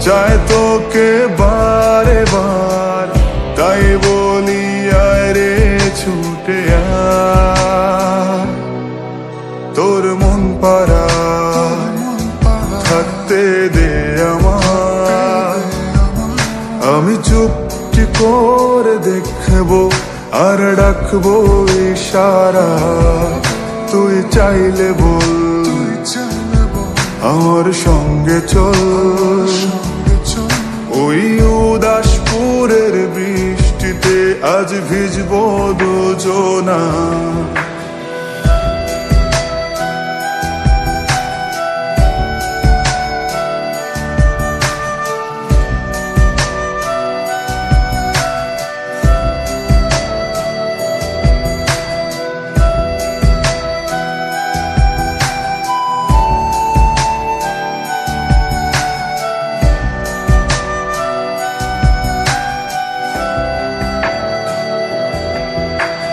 আমার চাই তোকে বারে বার, তাই বলি আয় রে ছুটে তোর মন পারা থাকতে দে আমায়। আমি চুপটি করে দেখব, আর ডাকবো ইশারা তুই চাইলে বল আমার সঙ্গে চল। ওই উদাসপুরের বৃষ্টিতে আজ ভিজবো দুজনা।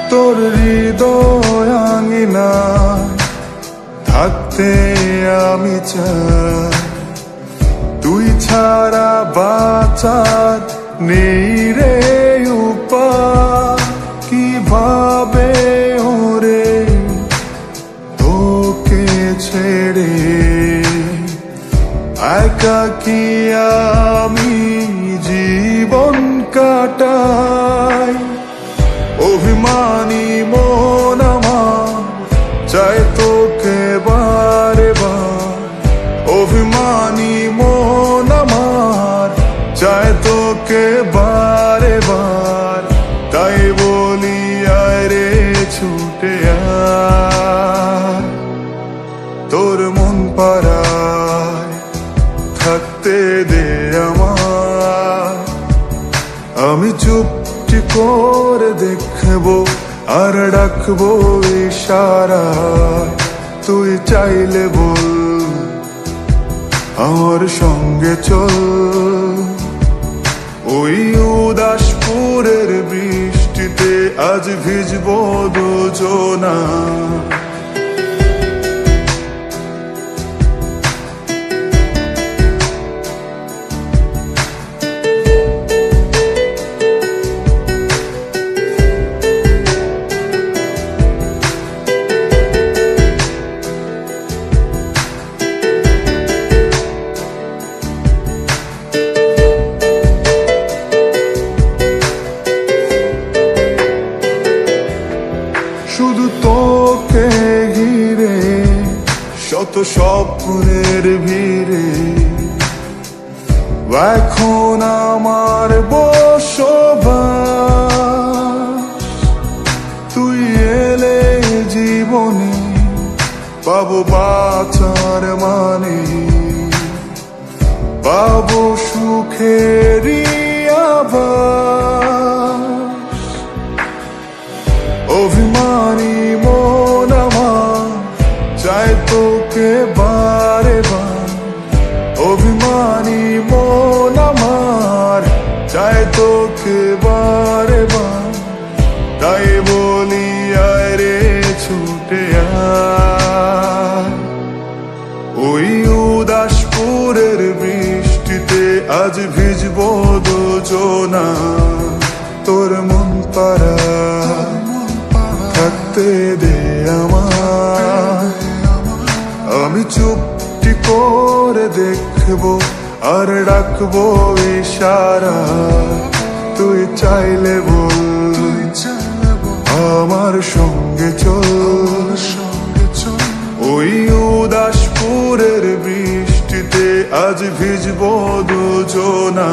তোর হৃদয় আঙিনা থাকতে আমি চাই। তুই ছাড়া বাঁচার নেই রে উপায়। কীভাবে ওরে তোকে ছেড়ে? একা কি আমি জীবন কাটাই? চাই তোকে বারে বার অভিমানী মন আমার, চাই তোকে বারে বার তাই বলি আরে ছুটে তোর মন পাড়ায় থাকতে দে আমার আমি চুপটি করে দেখব আর ডাকবো ইশারা, তুই চাইলে বল, আমার সঙ্গে চল। ওই উদাসপুরের বৃষ্টিতে আজ ভিজবো দুজনা। স্বপ্নের ভিড়ে। এখন আমার বসবাস। তুই এলে জীবনে পাবো বাঁচার মানে। পাবো সুখেরই আভাস। তোকে বারে বার। অভিমানী মন আমার চাই তোকে বারে বার। তাই বলি, আয় রে, ছুটে ওই উদাসপুরের বৃষ্টিতে আজ ভিজবো দুজনা। তোর মন পারা থাকতে দে আমার আমি চুপটি করে দেখব আর ডাকবো ইশারা। তুই চাইলে বল, আমার সঙ্গে চল। ওই উদাসপুরের বৃষ্টিতে আজ ভিজবো দুজনা।